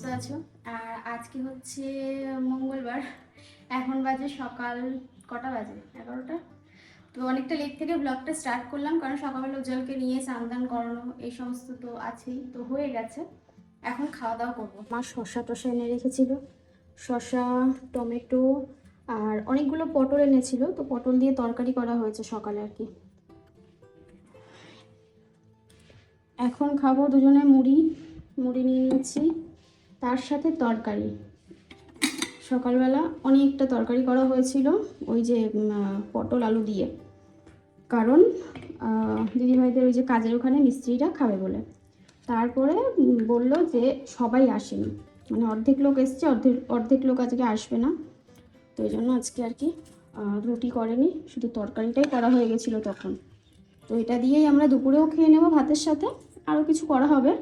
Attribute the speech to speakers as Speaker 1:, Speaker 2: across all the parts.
Speaker 1: সুস্থ আছো? আর আজকে হচ্ছে মঙ্গলবার। এখন বাজে সকাল কটা বাজে? এগারোটা? তো অনেকটা লেট থেকে ব্লগটা স্টার্ট করলাম, কারণ সকালবেলা উজ্জ্বলকে নিয়ে স্নান করানো, এই সমস্ত তো আছেই, তো হয়ে গেছে। এখন খাওয়া দাওয়া করব। মা শসা টসা এনে রেখেছিল, শসা, টমেটো আর অনেকগুলো পটল এনেছিল, তো পটল দিয়ে তরকারি করা হয়েছে সকালে আর কি। এখন খাব দুজনে মুড়ি মুড়ি নিয়ে নিচ্ছি। তার সাথে তরকারি। সকালবেলা অনেকটা তরকারি করা হয়েছিল ওই যে পটল আলু দিয়ে। কারণ দিদিভাইদের ওই যে কাজের ওখানে মিস্ত্রিরা খাবে বলে। তারপরে বলল যে সবাই আসেনি। মানে অর্ধেক লোক এসছে, অর্ধেক অর্ধেক লোক আজকে আসবে না। তো ওই জন্য আজকে আর কি রুটি করেনি, শুধু তরকারিটাই করা হয়ে গেছিল তখন। তো এটা দিয়েই আমরা দুপুরেও খেয়ে নেব ভাতের সাথে, আরও কিছু করা হবে।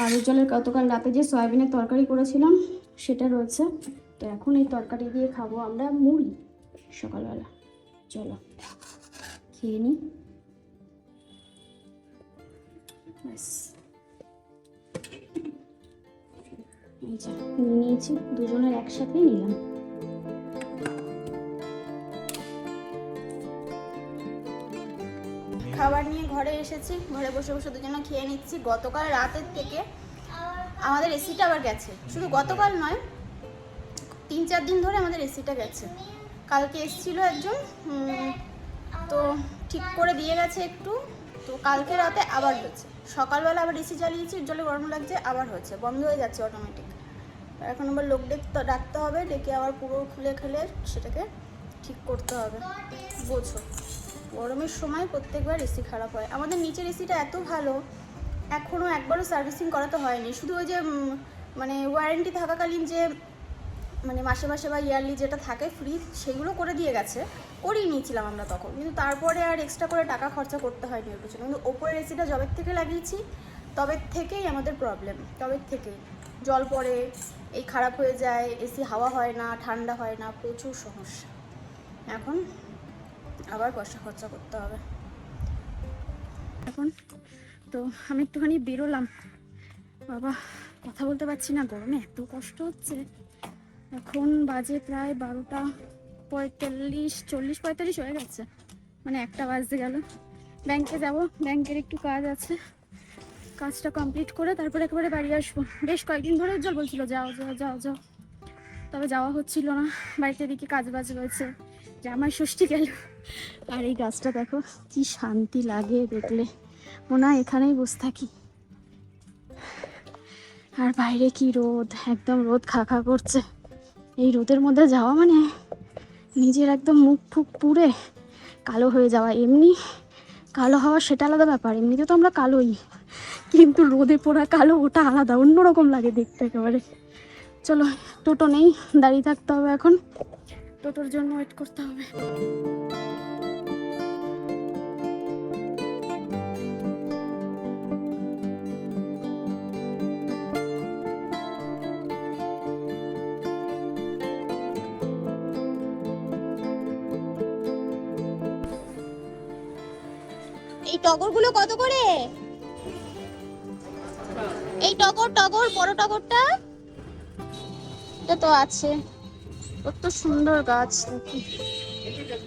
Speaker 1: আর উজ্জ্বলের গতকাল রাতে যে সয়াবিনের তরকারি করেছিলাম, সেটা রয়েছে। তো এখন এই তরকারি দিয়ে খাব আমরা মুড়ি সকালবেলা। চলো, খেয়ে নিই ব্যাস। নিয়েছি, দুজনের একসাথে নিলাম। খাবার নিয়ে ঘরে এসেছি, ঘরে বসে বসে দুজনে খেয়ে নিচ্ছি। গতকাল রাতের থেকে আমাদের এসিটা আবার গেছে। শুধু গতকাল নয়, তিন চার দিন ধরে আমাদের এসিটা গেছে। কালকে এসেছিল একজন তো ঠিক করে দিয়ে গেছে একটু। তো কালকে রাতে আবার হয়েছে। সকালবেলা আবার এসি চালিয়েছি, জলে গরম লাগছে, আবার হয়েছে। বন্ধ হয়ে যাচ্ছে অটোমেটিক এখন আবার লোক ডেক ডাকতে হবে, ডেকে আবার পুরো খুলে খেলে সেটাকে ঠিক করতে হবে। বোঝো। গরমের সময় প্রত্যেকবার এসি খারাপ হয়। আমাদের নিচের এসিটা এত ভালো এখনও একবারও সার্ভিসিং করাতে হয়নি। শুধু ওই যে মানে ওয়ারেন্টি থাকাকালীন যে মানে মাসে মাসে বা ইয়ারলি যেটা থাকে ফ্রি সেগুলো করে দিয়ে গেছে। করিয়ে নিয়েছিলাম আমরা তখন। কিন্তু তারপরে আর এক্সট্রা করে টাকা খরচা করতে হয়নি ওর পিছনে। কিন্তু ওপরের এসিটা জবের থেকে লাগিয়েছি, তবে থেকেই আমাদের প্রবলেম তবের থেকেই। জল পড়ে, এই খারাপ হয়ে যায়, এসি হাওয়া হয় না, ঠান্ডা হয় না, প্রচুর সমস্যা। এখন আবার পয়সা খরচা করতে হবে। এখন তো আমি একটুখানি বেরোলাম। বাবা, কথা বলতে পারছি না, গরমে এত কষ্ট হচ্ছে। এখন বাজে প্রায় বারোটা পঁয়তাল্লিশ, চল্লিশ, পঁয়তাল্লিশ হয়ে গেছে। মানে একটা বাজতে গেল। ব্যাংকে যাব, ব্যাংকের একটু কাজ আছে। কাজটা কমপ্লিট করে তারপরে একেবারে বাড়ি আসব। বেশ কয়েকদিন ধরে উজ্জ্বল বলছিল, যাও যাও যাও যাও। তবে যাওয়া হচ্ছিল না। বাড়িতে এদিকে কাজ বাজ রয়েছে। যে জামাই ষষ্ঠী গেল। আর এই গাছটা দেখো, কি শান্তি লাগে দেখলে। মনে হয় এখানেই বসে থাকি। আর বাইরে কি রোদ? একদম রোদ খা খা করছে। এই রোদের মধ্যে যাওয়া মানে নিজের একদম মুখ ফুক পুড়ে কালো হয়ে যাওয়া। এমনি কালো হওয়া সেটা আলাদা ব্যাপার, এমনিতে তো আমরা কালোই। কিন্তু রোদে পোড়া কালো ওটা আলাদা, অন্যরকম লাগে দেখতে একেবারে। চলো, টোটো নেই, দাঁড়িয়ে থাকতে হবে এখন। টোটোর জন্য ওয়েট করতে হবে। টগরগুলো কত করে? এই টগর টগর, বড় টগরটা? এটা তো আছে। কত সুন্দর গাছ।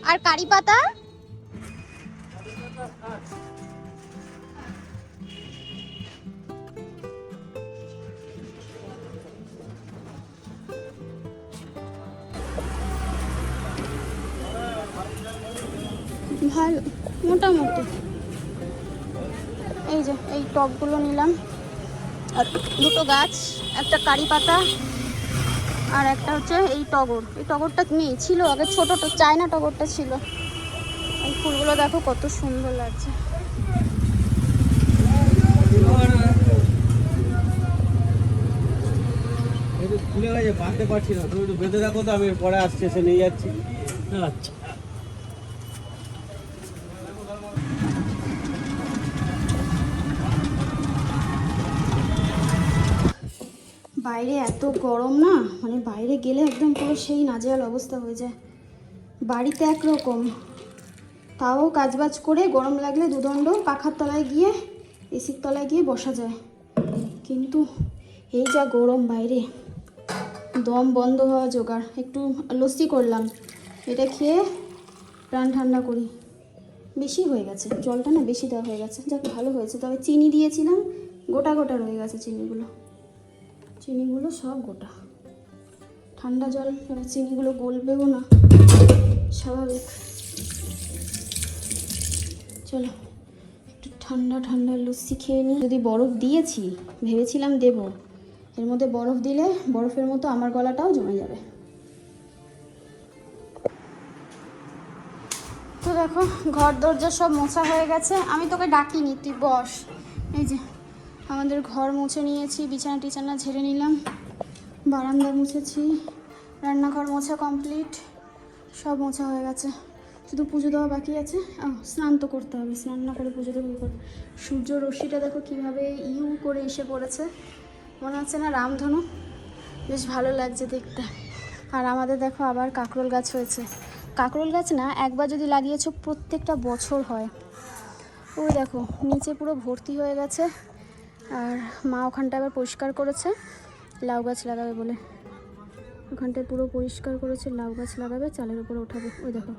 Speaker 1: আর কারি পাতা? টবগুলো নিলাম। আর দুটো গাছ একটা কারি পাতা আর একটা হচ্ছে এই টগর। এই টগরটা নেই ছিল আগে ছোট চায়না টগরটা ছিল। এই ফুলগুলো দেখো কত সুন্দর লাগছে।
Speaker 2: একটু খুলে গেছে বাঁধতে পারছি না। তুমি একটু বেঁধে রাখো তো আমি পরে আসছি এসে নিয়ে যাচ্ছি। আচ্ছা।
Speaker 1: বাইরে এত গরম না? মানে বাইরে গেলে একদম পুরো সেই নাজেহাল অবস্থা হয়ে যায়। বাড়িতে একরকম। তাও কাজবাজ করে গরম লাগলে দুদণ্ড পাখার তলায় গিয়ে, এসির তলায় গিয়ে বসা যায়। কিন্তু এই যা গরম বাইরে। দম বন্ধ হওয়া জোগাড়। একটু লস্যি করলাম। এটা খেয়ে প্রাণ ঠান্ডা করি। বেশি হয়ে গেছে। জলটা না বেশি দেওয়া হয়ে গেছে। যাক, ভালো হয়েছে। তবে চিনি দিয়েছিলাম। গোটা গোটা রয়ে গেছে চিনিগুলো। চিনিগুলো সব গোটা। ঠান্ডা জল, এবার চিনিগুলো গলবেও না, স্বাভাবিক। চলো, একটু ঠান্ডা ঠান্ডা লস্যি খেয়ে নিই। যদি বরফ দিয়েছি, ভেবেছিলাম দেব। এর মধ্যে বরফ দিলে বরফের মতো আমার গলাটাও জমে যাবে। তো দেখো, ঘর দরজা সব মোছা হয়ে গেছে। আমি তোকে ডাকিনি, তুই বস। এই যে আমাদের ঘর মুছে নিয়েছি, বিছানা টিছানা ঝেড়ে নিলাম বারান্দা মুছেছি, রান্নাঘর মোছা কমপ্লিট সব মোছা হয়ে গেছে। শুধু পুজো দেওয়া বাকি আছে। স্নান তো করতে হবে, স্নান না করে পুজো দেবো করে সূর্য রশ্মিটা দেখো কীভাবে ইউ করে এসে পড়েছে। মনে হচ্ছে না রামধনু? বেশ ভালো লাগছে দেখতে। আর আমাদের দেখো আবার কাঁকরোল গাছ হয়েছে। কাঁকরোল গাছ না, একবার যদি লাগিয়েছো প্রত্যেকটা বছর হয়। ওই দেখো, নিচে পুরো ভর্তি হয়ে গেছে। আর মা ওখানটা আবার পরিষ্কার করেছে, লাউ গাছ লাগাবে বলে। ওখানটায় পুরো পরিষ্কার করেছে, লাউ গাছ লাগাবে, চালের উপরে ওঠাবে। ওই দেখো,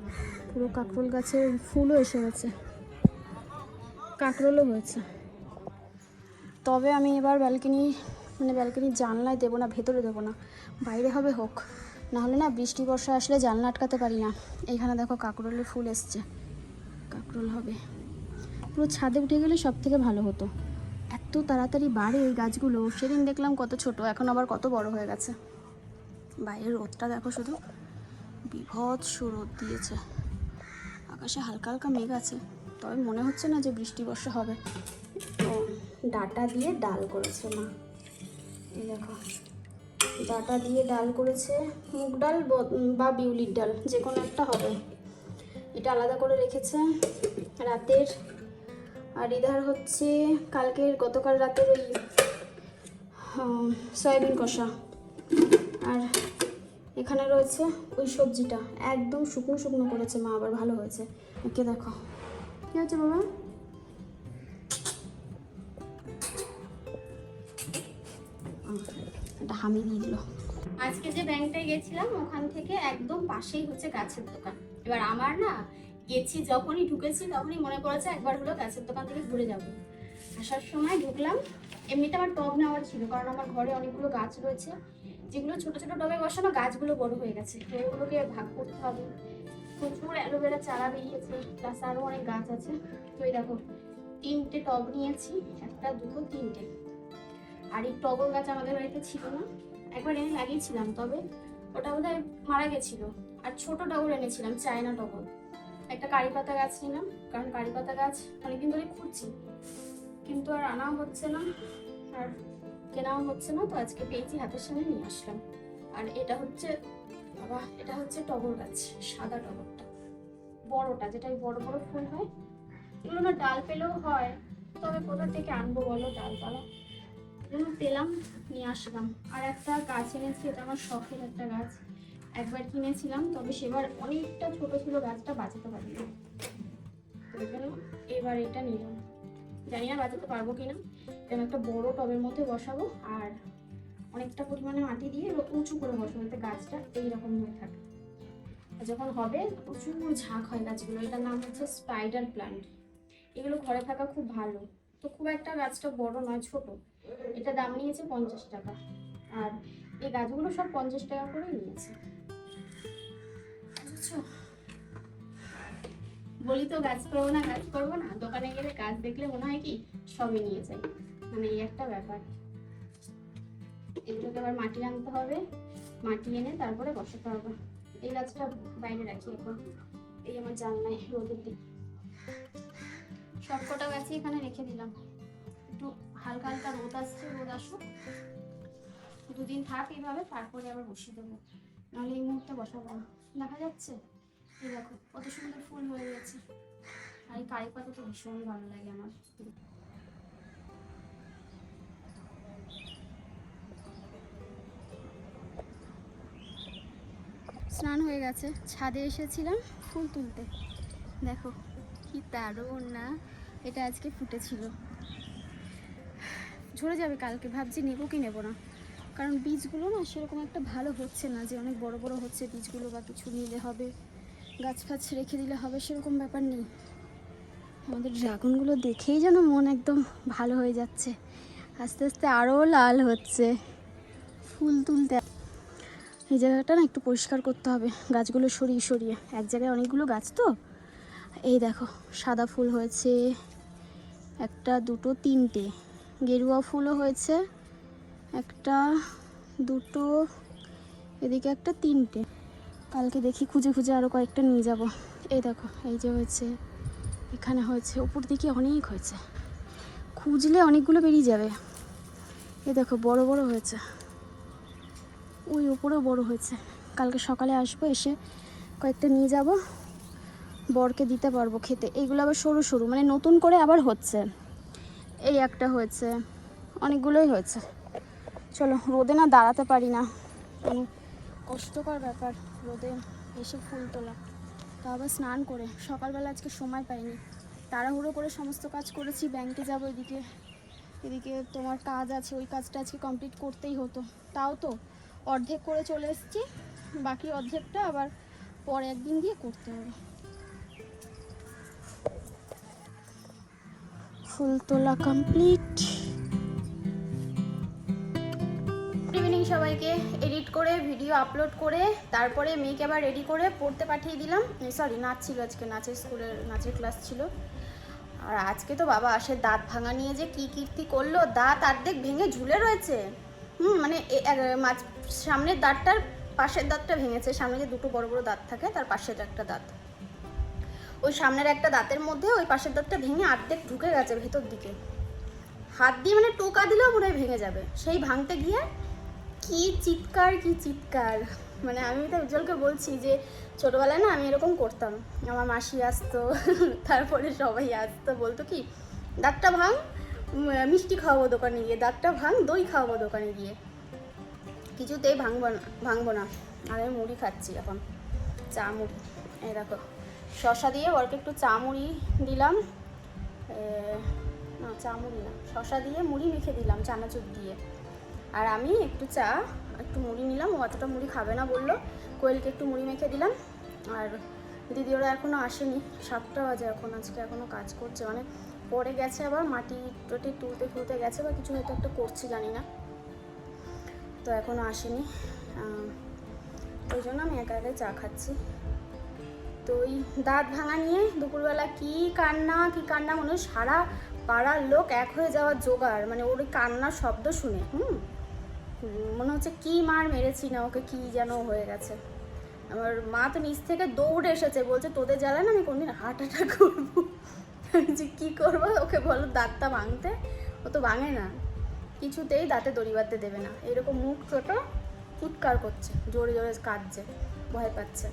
Speaker 1: পুরো কাঁকরোল গাছের ফুলও এসে গেছে। কাঁকরোলও হয়েছে। তবে আমি এবার ব্যালকনি মানে ব্যালকনির জানলায় দেবো না, ভেতরে দেবো না। বাইরে হবে হোক। নাহলে না বৃষ্টি, বর্ষা আসলে জানলা আটকাতে পারি না। এইখানে দেখো কাঁকরোলের ফুল এসছে। কাঁকরোল হবে। পুরো ছাদে উঠে গেলে সব থেকে ভালো হতো। এত তাড়াতাড়ি বাড়ে এই গাছগুলো। সেদিন দেখলাম কত ছোট, এখন আবার কত বড় হয়ে গেছে। বাইরের রোদটা দেখো শুধু। বিভৎস রোদ দিয়েছে। আকাশে হালকা হালকা মেঘ আছে, তবে মনে হচ্ছে না যে বৃষ্টি বর্ষা হবে। তো ডাটা দিয়ে ডাল করেছে, মা। এই দেখো, ডাটা দিয়ে ডাল করেছে মুগ ডাল ব- বিউলির ডাল যে কোনো একটা হবে। এটা আলাদা করে রেখেছে রাতের আর ইধার হচ্ছে কালকের গতকাল রাতের ওই সয়াবিন কষা। আর এখানে রয়েছে ওই সবজিটা। একদম শুকনো শুকনো করেছে মা, আবার ভালো হয়েছে। ওকে দেখো। কী হচ্ছে বাবা? এটা হামি দিয়ে দিল আজকে যে ব্যাংকটায় গেছিলাম, ওখান থেকে একদম পাশেই হচ্ছে গাছের দোকান। এবার আমার না গেছি, যখনই ঢুকেছি তখনই মনে পড়েছে একবার হলো গাছের দোকান থেকে ঘুরে যাব। আসার সময় ঢুকলাম, এমনিতে আমার টব নেওয়ার ছিল, কারণ আমার ঘরে অনেকগুলো গাছ রয়েছে। যেগুলো ছোট ছোট টবে বসানো গাছগুলো বড় হয়ে গেছে, তো ওগুলোকে ভাগ করতে হবে। প্রচুর অ্যালোভেরা চারা বেরিয়েছে, প্লাস আরও অনেক গাছ আছে। তো এই দেখো, তিনটে টব নিয়েছি, একটা, দুটো, তিনটে। আর এই টগর গাছ আমাদের বাড়িতে ছিল না। একবার এনে লাগিয়েছিলাম, তবে ওটা বোধহয় মারা গেছিল। আর ছোট টগর এনেছিলাম, চায়না টগর। একটা কারি পাতা গাছ নিলাম, কারণ কারি পাতা গাছ অনেকদিন ধরে খুঁজছি। কিন্তু আর আনাও হচ্ছে না, আর কেনাও হচ্ছে না, তো আজকে পেয়েছি, হাতের সামনে নিয়ে আসলাম। আর এটা হচ্ছে, বাবা, এটা হচ্ছে টগর গাছ, সাদা টগরটা। বড়টা যেটা বড় বড় ফুল হয়, এগুলো না ডাল পেলেও হয়, তবে কোথা থেকে আনব বলো ডালপালা পেলাম, নিয়ে আসলাম। আর একটা গাছ এনেছি, এটা আমার শখের একটা গাছ। একবার কিনেছিলাম, তবে সেবার অনেকটা ছোট ছিল গাছটা, বাঁচাতে পারিনি। এবার এটা নিলাম। জানি না বাঁচাতে পারব কিনা। এরকম একটা বড় টবের মধ্যে বসাবো আর অনেকটা পরিমাণে মাটি দিয়ে উঁচু করে বসাবো যাতে গাছটা এইরকম হয়ে থাকে। যখন হবে, প্রচুর ঝাঁক হয় গাছগুলো। এটার নাম হচ্ছে স্পাইডার প্ল্যান্ট এগুলো ঘরে থাকা খুব ভালো। তো খুব একটা গাছটা বড় নয়, ছোট। এটা দাম নিয়েছে পঞ্চাশ টাকা। আর এই গাছগুলো সব পঞ্চাশ টাকা করে নিয়েছে। বুঝছ বলি তো, গাছ করব না, গাছ করব না। দোকানে গেলে গাছ দেখলে মনে হয় কি, সবই নিয়ে যাই। মানে এই একটা ব্যাপার। এগুলোকে আবার মাটি আনতে হবে। মাটি এনে তারপরে বসাতে হবে। এই গাছটা বাইরে রাখি এখন। এই আমার জানলায়, রোদের দিক। সবকটা গাছই এখানে রেখে দিলাম। একটু হালকা হালকা রোদ আসছে, রোদ আসুক। দুদিন থাক এইভাবে, তারপরে আবার বসিয়ে দেবো। নাহলে এই মুহূর্তে বসাবো না। দেখা যাচ্ছে? এই দেখো, কত সুন্দর ফুল হয়ে গেছে। আর এই কারি পাতা তো ভীষণ ভালো লাগে আমার। স্নান হয়ে গেছে। ছাদে এসেছিলাম ফুল তুলতে। দেখো, কি দারুণ না? এটা আজকে ফুটেছিল। ঝরে যাবে কালকে, ভাবছি নেব কি নেব না। কারণ বীজগুলো না সেরকম একটা ভালো হচ্ছে না যে অনেক বড় বড় হচ্ছে বীজগুলো বা কিছু নিলে হবে, গাছ ফাছ রেখে দিলে হবে, সেরকম ব্যাপার নেই। আমাদের ড্রাগনগুলো দেখেই যেন মন একদম ভালো হয়ে যাচ্ছে। আস্তে আস্তে আরও লাল হচ্ছে। ফুল তুলতে এই জায়গাটা না একটু পরিষ্কার করতে হবে। গাছগুলো সরিয়ে সরিয়ে। এক জায়গায় অনেকগুলো গাছ তো? এই দেখো, সাদা ফুল হয়েছে। একটা, দুটো, তিনটে। গেরুয়া ফুলও হয়েছে। একটা, দুটো, এদিকে একটা, তিনটে। কালকে দেখি খুঁজে খুঁজে আরও কয়েকটা নিয়ে যাব। এই দেখো, এই যে হয়েছে, এখানে হয়েছে উপর দিকে অনেক হয়েছে। খুঁজলে অনেকগুলো বেরিয়ে যাবে। এই দেখো, বড় বড় হয়েছে। ওই উপরেও বড় হয়েছে। কালকে সকালে আসব, এসে কয়েকটা নিয়ে যাব। বরকে দিতে পারব খেতে। এইগুলো আবার সরু সরু মানে নতুন করে আবার হচ্ছে। এই একটা হয়েছে, অনেকগুলোই হয়েছে। চলো, রোদে না দাঁড়াতে পারি না। কষ্টকর ব্যাপার, রোদে এসে ফুল তোলা। তা আবার স্নান করে, সকালবেলা আজকে সময় পাইনি। তাড়াহুড়ো করে সমস্ত কাজ করেছি, ব্যাংকে যাব এদিকে। এদিকে তোমার কাজ আছে, ওই কাজটা আজকে কমপ্লিট করতেই হতো। তাও তো অর্ধেক করে চলে এসেছি, বাকি অর্ধেকটা আবার পরে একদিন দিয়ে করতে হবে। ফুল তোলা কমপ্লিট সবাইকে এডিট করে ভিডিও আপলোড করে তারপরে মেয়েকে আবার রেডি করে পড়তে পাঠিয়ে দিলাম। সরি নাচ ছিল আজকে, নাচের স্কুলের নাচের ক্লাস ছিল। আর আজকে তো বাবা আসে দাঁত ভাঙা নিয়ে যে কি কীর্তি করল, দাঁত অর্ধেক ভেঙে ঝুলে রয়েছে। হুম মানে মাঝ, সামনের দাঁতটার পাশের দাঁতটা ভেঙেছে। সামনে যে দুটো বড় বড় দাঁত থাকে, তার পাশের একটা দাঁত। ওই সামনের একটা দাঁতের মধ্যে ওই পাশের দাঁতটা ভেঙে অর্ধেক ঢুকে গেছে ভেতর দিকে। হাত দিয়ে মানে টোকা দিলেও মনে হয় ভেঙে যাবে। সেই ভাঙতে গিয়ে কি চিৎকার কি চিৎকার? মানে আমি তো উজ্জ্বলকে বলছি যে, ছোটোবেলায় না আমি এরকম করতাম। আমার মাসি আসতো, তারপরে সবাই আসতো। বলতো কি, দাঁতটা ভাঙ মিষ্টি খাওয়াবো দোকানে গিয়ে। দাঁতটা ভাঙ, দই খাওয়াবো দোকানে গিয়ে। কিছুতেই ভাঙবো না ভাঙবো না। আর আমি মুড়ি খাচ্ছি এখন, চা মুড়ি। এই দেখো, শশা দিয়ে ওরকে একটু চা মুড়ি দিলাম। না, চা মুড়ি না, শশা দিয়ে মুড়ি মেখে দিলাম চানাচুর দিয়ে। আর আমি একটু চা একটু মুড়ি নিলাম ও অতটা মুড়ি খাবে না বলল। কোয়েলকে একটু মুড়ি মেখে দিলাম। আর দিদি ওরা এখনও আসেনি সাতটা বাজে এখন আজকে এখনও কাজ করছে। মানে পরে গেছে আবার মাটি টটি তুলতে তুলতে গেছে বা কিছু হয়তো একটা করছি জানি না। তো এখনও আসেনি। ওই জন্য আমি একা একাই চা খাচ্ছি। তো ওই দাঁত ভাঙা নিয়ে দুপুরবেলা কি কান্না কি কান্না মনে সারা পাড়ার লোক এক হয়ে যাওয়ার জোগাড়। মানে ওর কান্নার শব্দ শুনে হুম, মনে হচ্ছে কি মার মেরেছি না, ওকে কি যেন হয়ে গেছে। আমার মা তো নিচ থেকে দৌড়ে এসেছে, বলছে, তোদের জ্বালা না আমি কোনদিন হার্ট অ্যাটাক করব? যে কী করব? ওকে বলো, দাঁতটা ভাঙতে? ও তো ভাঙে না। কিছুতেই দাঁতে দড়ি বাঁধতে দেবে না। এরকম মুখ ছোট ফুৎকার করছে, জোরে জোরে কাঁদছে, ভয় পাচ্ছে।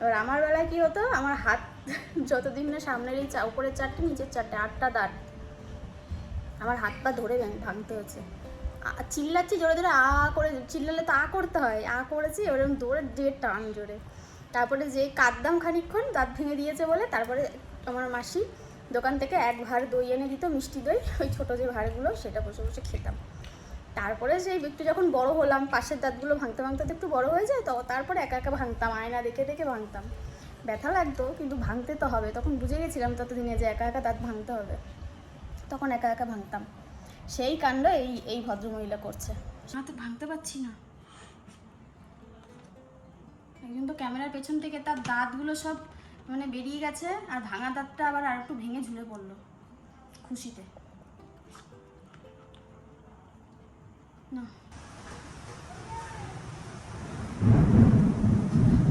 Speaker 1: এবার আমার বেলায় কি হতো? আমার হাত যতদিন না সামনের এই চা, উপরের চারটে, নিচের চারটে, আটটা দাঁত। আমার হাত পা ধরে ভাঙতে হয়েছে আ- চিল্লাচ্ছি জোরে জোরে, আ, করে চিল্লালে তো আ করতে হয়। আ করেছি ওরকম দৌড়ে যে টান জোরে। তারপরে যে কাঁদদাম খানিকক্ষণ, দাঁত ভেঙে দিয়েছে বলে, তারপরে আমার মাসি দোকান থেকে এক ভাঁড় দই এনে দিত, মিষ্টি দই, ওই ছোটো যে ভাঁড়গুলো, সেটা বসে বসে খেতাম। তারপরে সেই একটু যখন বড় হলাম, পাশের দাঁতগুলো ভাঙতে ভাঙতে তো একটু বড় হয়ে যায়, তো তারপরে একা একা ভাঙতাম, আয়না দেখে দেখে ভাঙতাম। ব্যথা লাগতো, কিন্তু ভাঙতে তো হবে, তখন বুঝে গেছিলাম ততদিনে যে একা একা দাঁত ভাঙতে হবে। তখন একা একা ভাঙতাম। সেই কাণ্ড এই এই ভদ্রমহিলা করছে। না তো ভাঙতে পারছি না। একজন তো ক্যামেরার পেছন থেকে তার দাঁতগুলো সব মানে বেরিয়ে গেছে, আর ভাঙা দাঁতটা আবার আর একটু ভেঙে ঝুলে পড়ল খুশিতে। না।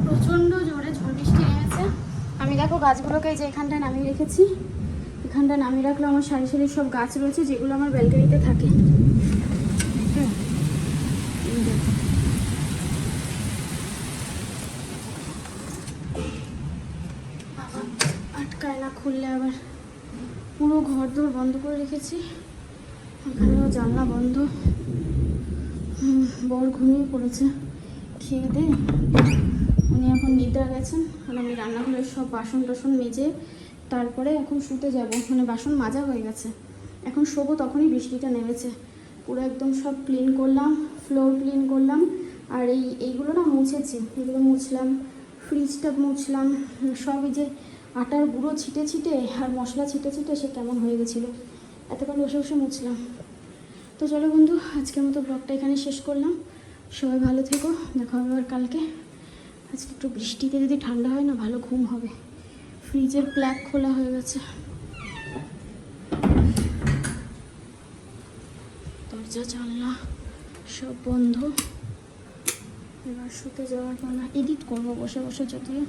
Speaker 1: প্রচণ্ড জোরে ঝড় বৃষ্টি নেমেছে। আমি দেখো গাছগুলোকে যে এখানটায় নামিয়ে রেখেছি। এখানটা নামিয়ে রাখলে, আমার সারি সারি সব গাছ রয়েছে যেগুলো আমার ব্যালকানিতে থাকে। আটকায় না, খুললে আবার পুরো ঘর দৌড় বন্ধ করে রেখেছি। এখানেও জানলা বন্ধ। বর ঘুমিয়ে পড়েছে। খেয়ে দে। উনি এখন নিদ্রা গেছেন। আর আমি রান্নাঘরের সব বাসন টাসন মেজে তারপরে এখন শুতে যাব। মানে বাসন মাজা হয়ে গেছে। এখন শোবো তখনই বৃষ্টিটা নেমেছে। পুরো একদম সব ক্লিন করলাম ফ্লোর ক্লিন করলাম। আর এই, এইগুলো না মুছেছি। এগুলো মুছলাম ফ্রিজটা মুছলাম। সব এই যে আটার গুঁড়ো ছিটে ছিটে আর মশলা ছিটে ছিটে সে কেমন হয়ে গেছিল। এতক্ষণ বসে বসে মুছলাম। তো চলো বন্ধু, আজকের মতো ব্লগটা এখানে শেষ করলাম। সবাই ভালো থেকো। দেখা হবে আবার কালকে। আজকে একটু বৃষ্টিতে যদি ঠান্ডা হয় না, ভালো ঘুম হবে। ফ্রিজের প্ল্যাক খোলা হয়ে গেছে। দরজা, জানলা সব বন্ধ। এবার শুতে যাওয়ার পালা। এডিট করব বসে বসে যদিও।